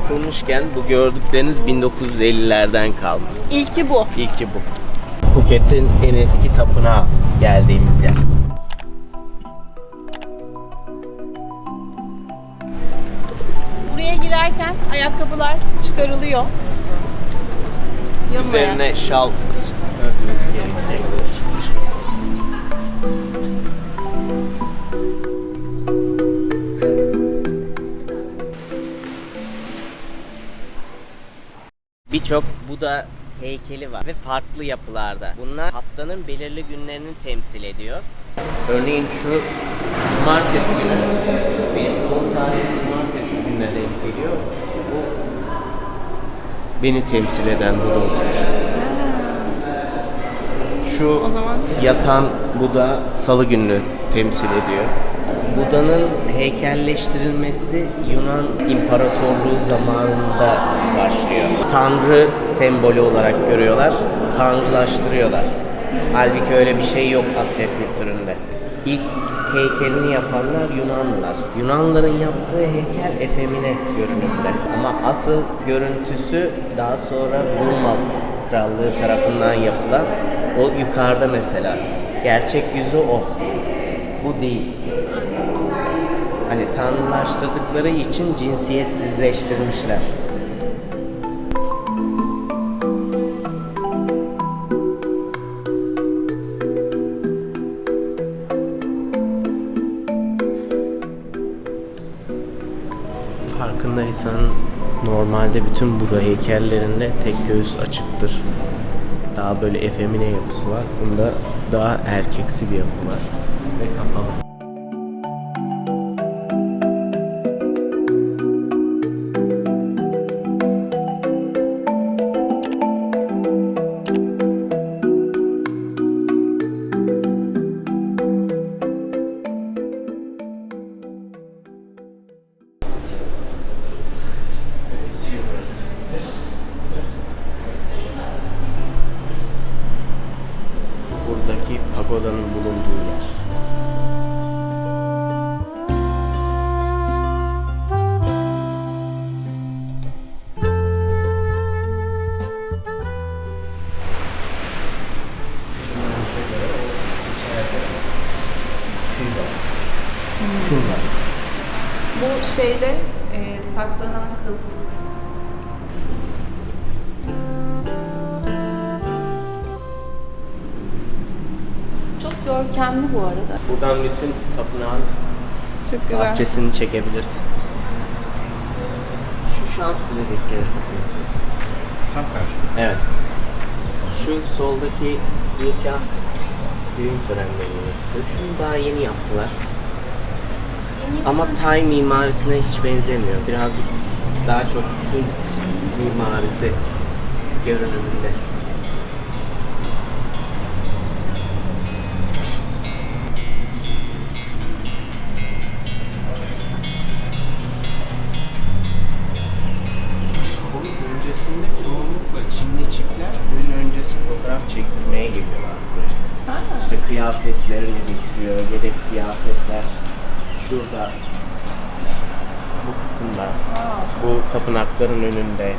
1970'lerde yapılmışken bu gördükleriniz 1950'lerden kalma. İlki bu. İlki bu. Phuket'in en eski tapınağı geldiğimiz yer. Buraya girerken ayakkabılar çıkarılıyor. Üzerine şal örtmesi gerekecek. Birçok Buda heykeli var ve farklı yapılarda. Bunlar haftanın belirli günlerini temsil ediyor. Örneğin şu cumartesi günü, benim doğum tarihim cumartesi gününe denk geliyor. Bu beni temsil eden Buda oturuşu. Şu yatan Buda salı gününü temsil ediyor. Buda'nın heykelleştirilmesi Yunan İmparatorluğu zamanında başlıyor. Tanrı sembolü olarak görüyorlar, tanrılaştırıyorlar. Halbuki öyle bir şey yok Asya kültüründe. İlk heykelini yapanlar Yunanlılar. Yunanlıların yaptığı heykel efemine görünümde. Ama asıl görüntüsü daha sonra Burma Krallığı tarafından yapılan o yukarıda mesela. Gerçek yüzü o. Bu değil. Hani tanrılaştırdıkları için cinsiyetsizleştirmişler. Farkındaysan normalde bütün Buda heykellerinde tek göğüs açıktır. Daha böyle efemine yapısı var. Bunda daha erkeksi bir yapı var ve görkemli bu arada. Buradan bütün tapınağın Çok güzel. bahçesini çekebilirsin. Şu şanslı dedikleri tapınak. Tam karşımızda. Evet. Şu soldaki nikah düğün törenleri yaptı. Şunu daha yeni yaptılar. Ama Tay mimarisine hiç benzemiyor. Birazcık daha çok Hint mimarisi görünümünde. Tapınakların önünde.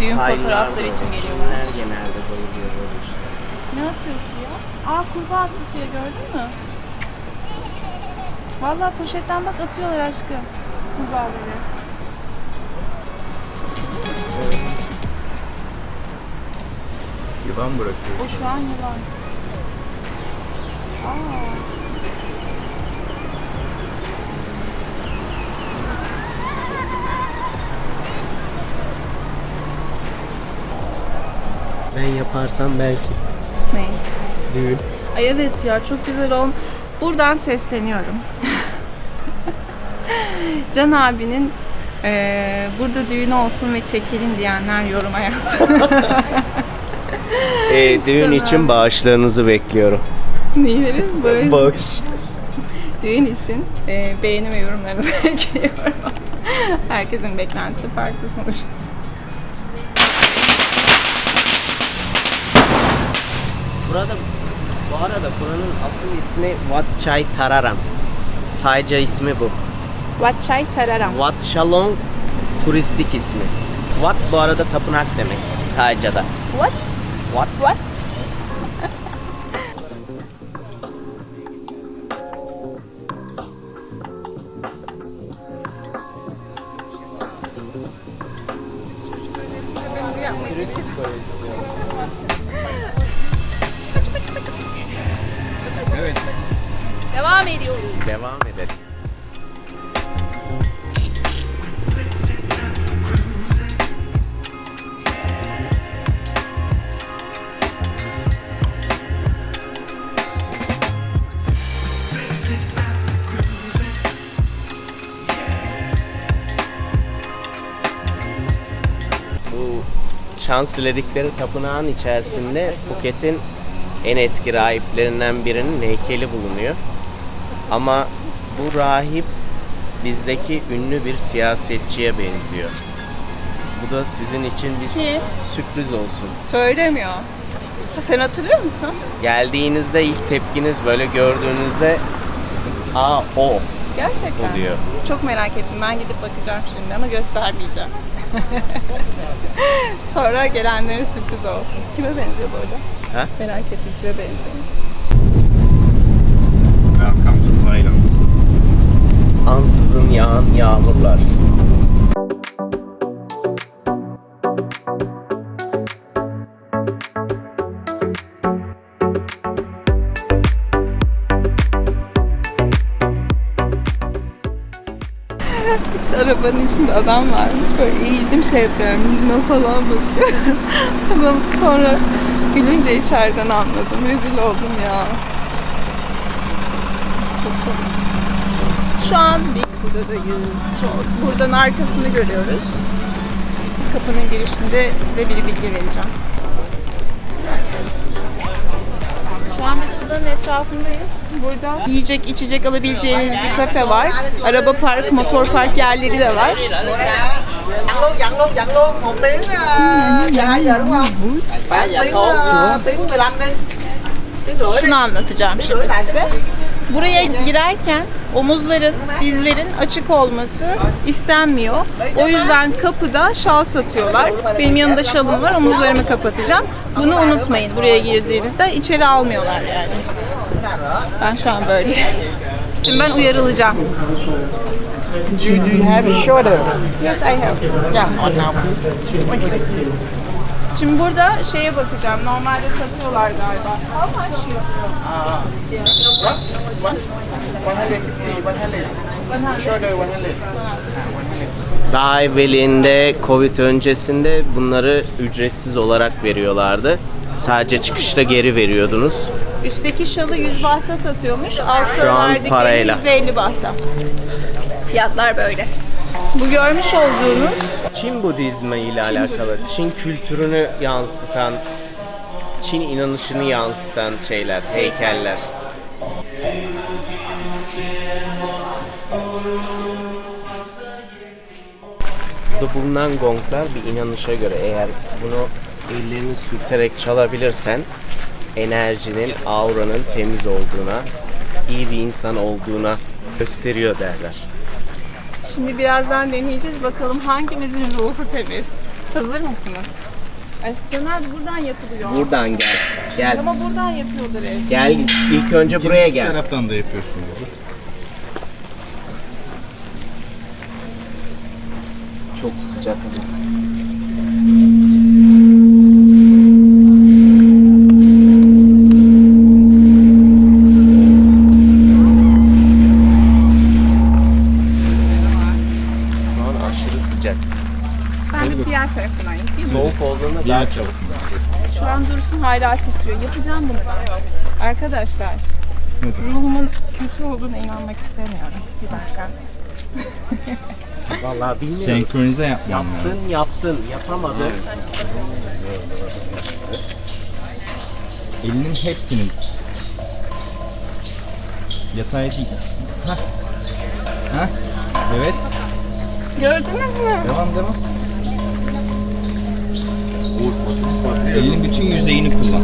Düğün Taylar fotoğrafları böyle, için Çinliler geliyorlar. genelde bayılıyor böyle işte. Ne atıyorsun ya? Aa kurbağa attı suya gördün mü? Vallahi poşetten bak atıyorlar aşkım. Kurbağaları. Yılan bırakıyor. O şu an yılan. Aa. Ben yaparsam belki Ne? düğün. Ay evet ya çok güzel ol. Buradan sesleniyorum. Can abinin eee, burada düğün olsun ve çekelim diyenler yoruma yazsın. Ee, düğün için bağışlarınızı bekliyorum. Neyleri? Böyle Bağış. düğün için eee, beğeni ve yorumlarınızı bekliyorum. Herkesin beklentisi farklı sonuçta. Burada bu arada buranın asıl ismi Wat Chai Tararam. Tayca ismi bu. Wat Chai Tararam. Wat Shalom turistik ismi. Wat bu arada tapınak demek Tayca'da. What? Wat. What? Şans dedikleri tapınağın içerisinde Phuket'in en eski rahiplerinden birinin heykeli bulunuyor. Ama bu rahip bizdeki ünlü bir siyasetçiye benziyor. Bu da sizin için bir Kim? sürpriz olsun. Söylemiyor. Sen hatırlıyor musun? Geldiğinizde ilk tepkiniz böyle gördüğünüzde aa o Gerçekten. oluyor. Çok merak ettim. Ben gidip bakacağım şimdi ama göstermeyeceğim. Sonra gelenlere sürpriz olsun. Kime benziyor bu arada? Ha? Merak ettim kime benziyor. Welcome to Thailand. Ansızın yağan yağmurlar. Arabanın içinde adam varmış. Böyle eğildim şey yapıyorum. Yüzüme falan bakıyorum. Adam sonra gülünce içeriden anladım. Rezil oldum ya. Şu an Big Buda'dayız. Şu an buradan arkasını görüyoruz. Kapının girişinde size bir bilgi vereceğim. Şu an biz budanın etrafındayız. Burada yiyecek içecek alabileceğiniz bir kafe var. Araba park, motor park yerleri de var. Nhận luôn, nhận luôn, nhận luôn Một tiếng giờ 2 giờ đúng không? Khoảng tiếng, tiếng 15 đi Tiếng rưỡi đi Şunu anlatacağım şimdi size. Buraya girerken omuzların, dizlerin açık olması istenmiyor. O yüzden kapıda şal satıyorlar. Benim yanında şalım var, omuzlarımı kapatacağım. Bunu unutmayın buraya girdiğinizde. içeri almıyorlar yani. Ben şu an böyle. Şimdi ben uyarılacağım. You, do you have a shoulder? Yes, I have. Yeah, on now please Şimdi burada şeye bakacağım. Normalde satıyorlar galiba. How much you? What? What? 150, 100 Shoulder 100 Daha evvelinde Covid öncesinde bunları ücretsiz olarak veriyorlardı. Sadece çıkışta geri veriyordunuz. Üstteki şalı 100 bahta satıyormuş. Altta an verdikleri parayla. 150 bahta. Fiyatlar böyle. Bu görmüş olduğunuz Çin Budizmi ile alakalı, Çin kültürünü yansıtan, Çin inanışını yansıtan şeyler, heykeller. Burada bulunan gonglar bir inanışa göre eğer bunu ellerini sürterek çalabilirsen enerjinin, auranın temiz olduğuna, iyi bir insan olduğuna gösteriyor derler. Şimdi birazdan deneyeceğiz. Bakalım hangimizin ruhu temiz. Hazır mısınız? Ay, Caner buradan yapılıyor. Buradan gel. Gel. Ama buradan yapıyordur ev. Gel ilk önce buraya İki gel. taraftan da yapıyorsun olur. Çok sıcak ama. Hala titriyor. Yapacağım bunu ben. Arkadaşlar, Nedir? ruhumun kötü olduğuna inanmak istemiyorum. Bir dakika. Vallahi bilmiyorum. Senkronize yapman lazım. Yaptın yaptın yapamadın. Elinin hepsinin yatay değil. Hah. Hah. Evet. Gördünüz mü? Devam devam. Elin bütün yüzeyini kullan.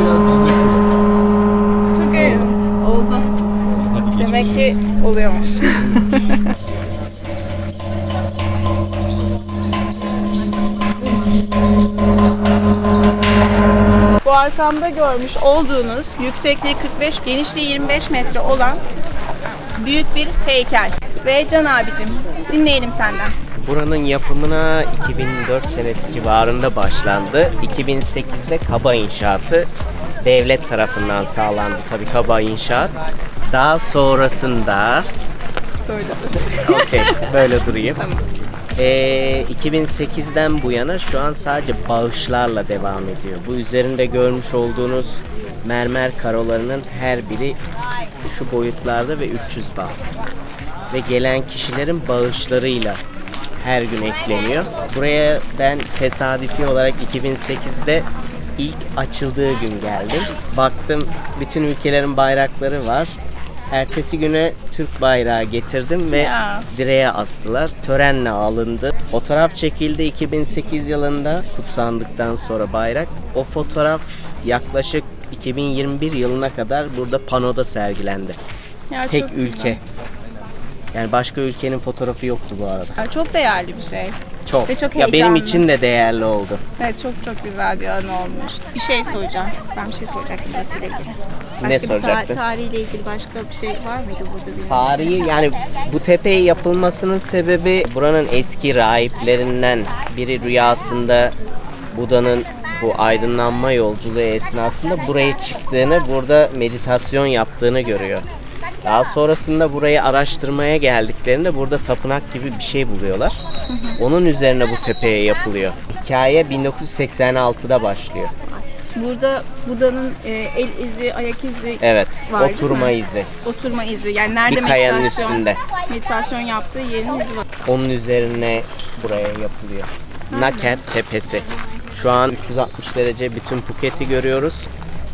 Biraz cızır Çok iyi oldu. Hadi Demek ki oluyormuş. Bu arkamda görmüş olduğunuz yüksekliği 45, genişliği 25 metre olan büyük bir heykel. Ve Can abicim dinleyelim senden. Buranın yapımına 2004 senesi civarında başlandı. 2008'de kaba inşaatı devlet tarafından sağlandı tabii kaba inşaat. Daha sonrasında Böyle. Okey, böyle durayım. Ee, 2008'den bu yana şu an sadece bağışlarla devam ediyor. Bu üzerinde görmüş olduğunuz mermer karolarının her biri şu boyutlarda ve 300 baht. Ve gelen kişilerin bağışlarıyla her gün ekleniyor. Buraya ben tesadüfi olarak 2008'de ilk açıldığı gün geldim. Baktım bütün ülkelerin bayrakları var. Ertesi güne Türk bayrağı getirdim ve Ya. direğe astılar. Törenle alındı. Fotoğraf çekildi 2008 yılında kutsandıktan sonra bayrak. O fotoğraf yaklaşık 2021 yılına kadar burada panoda sergilendi. Ya Tek çok güzel. ülke. Yani başka ülkenin fotoğrafı yoktu bu arada. Ya çok değerli bir şey. Çok. Ve çok ya benim heyecanlı. için de değerli oldu. Evet çok çok güzel bir anı olmuş. Bir şey soracağım. Ben bir şey soracaktım burasıyla ilgili. Başka Ne bir soracaktın? ta- tarihiyle ilgili başka bir şey var mıydı burada bilmiyorum. Tarihi yani bu tepeyi yapılmasının sebebi buranın eski rahiplerinden biri rüyasında Buda'nın bu aydınlanma yolculuğu esnasında buraya çıktığını, burada meditasyon yaptığını görüyor. Daha sonrasında burayı araştırmaya geldiklerinde burada tapınak gibi bir şey buluyorlar. Onun üzerine bu tepeye yapılıyor. Hikaye 1986'da başlıyor. Burada Buda'nın e, el izi, ayak izi Evet, Var değil oturma mi? izi. oturma izi. Yani nerede Bir kayanın meditasyon, üstünde. meditasyon yaptığı yerin izi var. Onun üzerine buraya yapılıyor. Naket Tepesi. Şu an 360 derece bütün Phuket'i görüyoruz.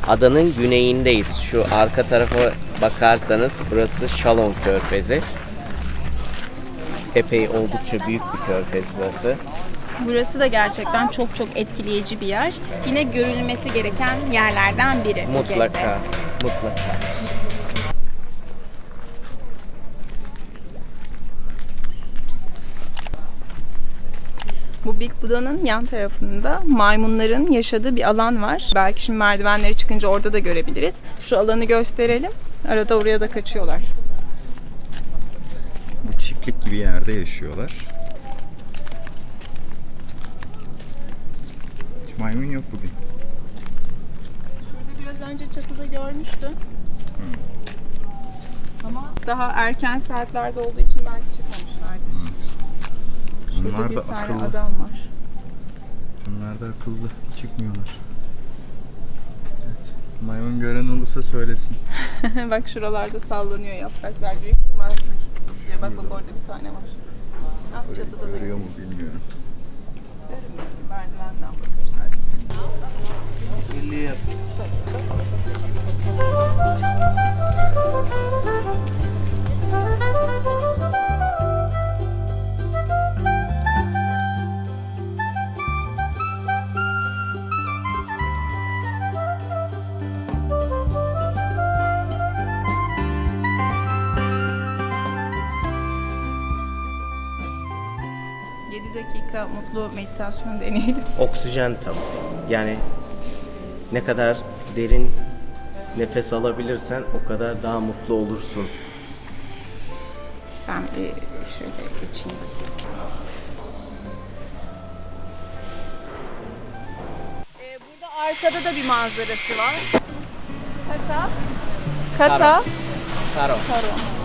Adanın güneyindeyiz. Şu arka tarafa bakarsanız burası Shalom Körfezi. Epey oldukça büyük bir körfez burası. Burası da gerçekten çok çok etkileyici bir yer. Yine görülmesi gereken yerlerden biri. Mutlaka, mutlaka. Bu Big Buda'nın yan tarafında maymunların yaşadığı bir alan var. Belki şimdi merdivenlere çıkınca orada da görebiliriz. Şu alanı gösterelim. Arada oraya da kaçıyorlar. Bu çiftlik gibi yerde yaşıyorlar. Hiç maymun yok bugün. Burada biraz önce çatıda görmüştüm. Ama daha erken saatlerde olduğu için belki çıkmamışlardır. Şurada Bunlar bir da tane akıllı. adam var. Bunlar da akıllı. Çıkmıyorlar. Maymun gören olursa söylesin. Bak şuralarda sallanıyor yapraklar. Büyük ihtimalle diye. Bak bak orada bir tane var. Ah çatıda da Görüyor mu bilmiyorum. görünmüyor. Merdivenden bakarız. Yedi dakika mutlu meditasyon deneyelim. Oksijen tabii. Yani ne kadar derin nefes alabilirsen o kadar daha mutlu olursun. Ben bir şöyle geçeyim. Ee, burada arkada da bir manzarası var. Kata. Kata. Karo. Karo.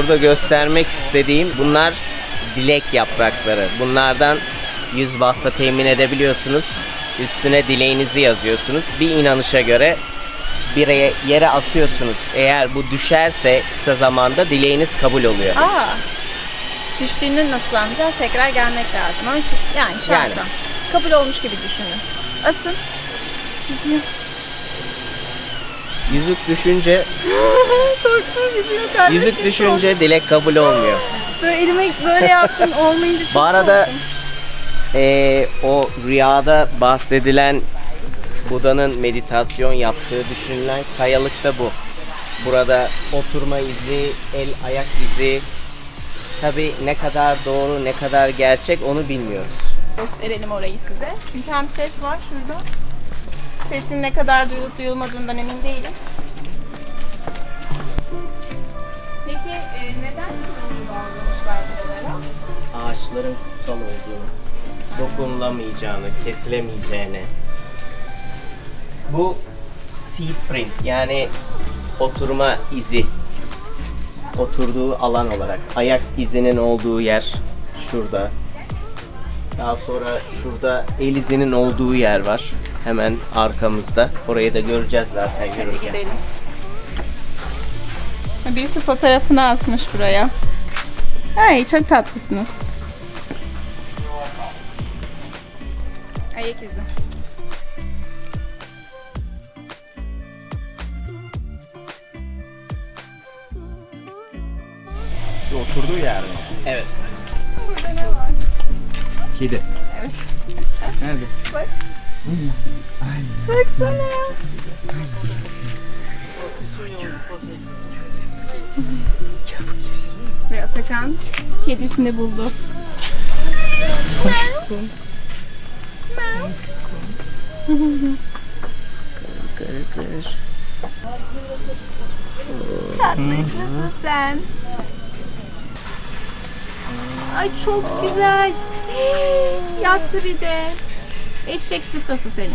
Burada göstermek istediğim bunlar dilek yaprakları. Bunlardan 100 bahta temin edebiliyorsunuz. Üstüne dileğinizi yazıyorsunuz. Bir inanışa göre bir yere- asıyorsunuz. Eğer bu düşerse kısa zamanda dileğiniz kabul oluyor. Aa. Düştüğünü nasıl anlayacağız? Tekrar gelmek lazım. Yani şahsen. Yani. Kabul olmuş gibi düşünün. Asın. Bizi. Yüzük düşünce, Korktum yüzüğü kalbim. yüzük düşünce dilek kabul olmuyor. Böyle elime böyle yaptım olmayınca çok Bu arada korktum. eee, o rüyada bahsedilen Buda'nın meditasyon yaptığı düşünülen kayalık da bu. Burada oturma izi, el ayak izi. Tabi ne kadar doğru ne kadar gerçek onu bilmiyoruz. gösterelim orayı size. Çünkü hem ses var şurada. Sesin ne kadar duyulup duyulmadığından emin değilim. Peki e, neden turuncu bağlamışlar buralara? Ağaçların kutsal olduğunu, dokunulamayacağını, kesilemeyeceğini. Bu seed print yani oturma izi. Oturduğu alan olarak. Ayak izinin olduğu yer şurada. Daha sonra şurada el izinin olduğu yer var. Hemen arkamızda. Orayı da göreceğiz zaten yürürken. Gidelim. Birisi fotoğrafını asmış buraya. Ay çok tatlısınız. Ayak izi. Şu oturduğu yer mi? Evet. Burada ne var? Kedi. Evet. Nerede? Baksana. Ve Atakan kedisini buldu. Tatlışlısın sen. Ay çok güzel. Yattı bir de. Eşek sıpası seni.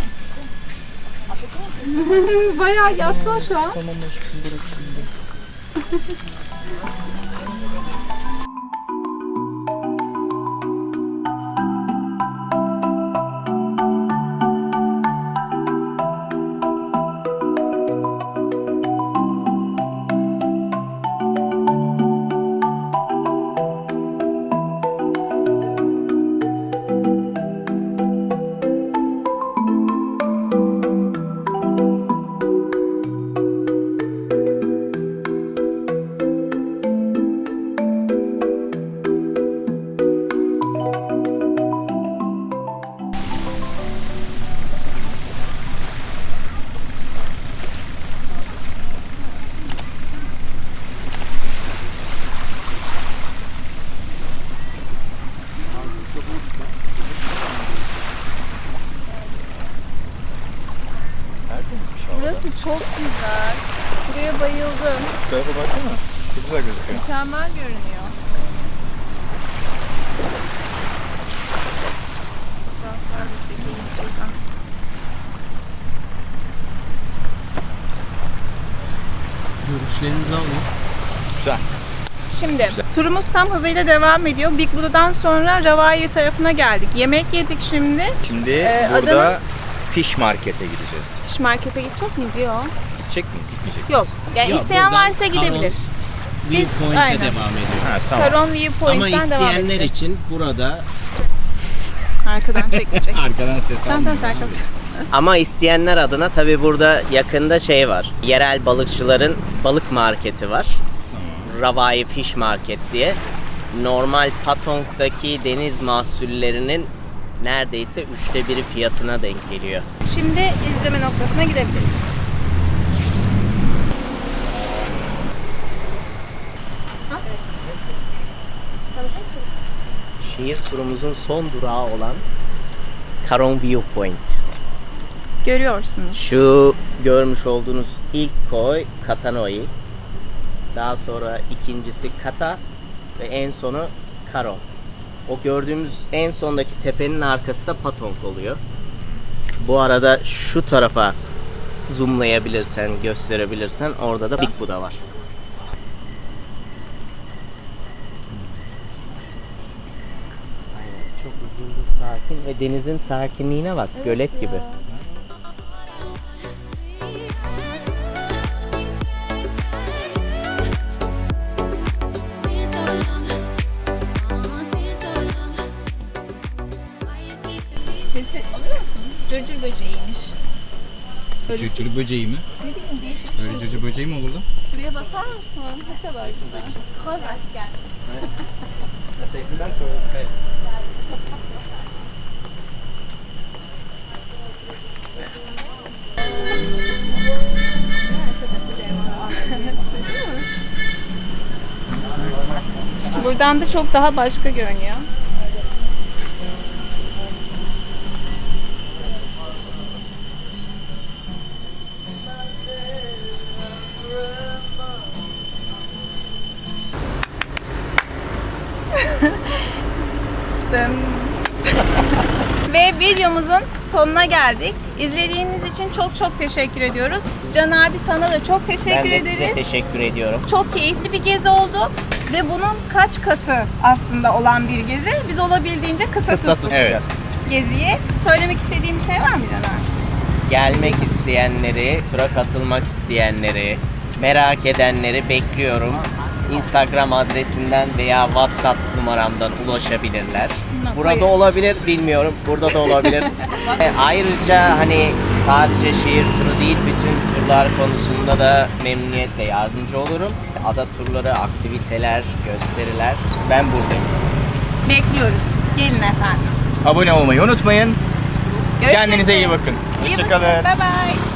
Bayağı yattı o şu an. Burası Görüşlerinizi alayım. Güzel. Şimdi turumuz tam hızıyla devam ediyor. Big Buda'dan sonra Ravai tarafına geldik. Yemek yedik şimdi. Şimdi Ee, burada Adana- fish market'e gideceğiz. Fish Market'e gidecek miyiz? Yok. Gidecek miyiz? Gitmeyecek miyiz? Yok. Yani Yok, isteyen buradan varsa gidebilir. Biz- Viewpoint'e aynen. devam ediyoruz. Ha, tamam. Karon Ama Viewpoint'ten devam isteyenler edeceğiz. için burada Arkadan çekecek. Arkadan ses tamam tamam arkadaşlar. Ama isteyenler adına tabi burada yakında şey var. Yerel balıkçıların balık marketi var. Ravai Fish Market diye. Normal Patong'daki deniz mahsullerinin neredeyse üçte biri fiyatına denk geliyor. Şimdi izleme noktasına gidebiliriz. Şehir turumuzun son durağı olan Karon Viewpoint. Görüyorsunuz. Şu görmüş olduğunuz ilk koy Katanoi. Daha sonra ikincisi Kata ve en sonu Karon. O gördüğümüz en sondaki tepenin arkası da Patong oluyor. Bu arada şu tarafa zoomlayabilirsen, gösterebilirsen orada da Big Buddha var. Aynen, çok uzun, sakin ve denizin sakinliğine bak, gölet gibi. Musun? Cırcır böceği mi? Ne bileyim değişik. Böyle cırcır böceği mi olur da? Şuraya bakar mısın? Ne kadar güzel. Hadi gel. Buradan da çok daha başka görünüyor. Dım. Ve videomuzun sonuna geldik. İzlediğiniz için çok çok teşekkür ediyoruz. Can abi sana da çok teşekkür ben de ederiz. size teşekkür ediyorum. Çok keyifli bir gezi oldu ve bunun kaç katı aslında olan bir gezi. Biz olabildiğince kısa, Kısa tutacağız. geziyi. Söylemek istediğim bir şey var mı Can abi? Gelmek isteyenleri, tura katılmak isteyenleri, merak edenleri bekliyorum. Instagram adresinden veya WhatsApp numaramdan ulaşabilirler. Hı, Burada olabilir, bilmiyorum. Burada da olabilir. E, Ayrıca hani sadece şehir turu değil, bütün turlar konusunda da memnuniyetle yardımcı olurum. Ada turları, aktiviteler, gösteriler. Ben buradayım. Bekliyoruz. Gelin efendim. Abone olmayı unutmayın. Görüşmek Kendinize iyi bakın. İyi Hoşçakalın. Bye bye.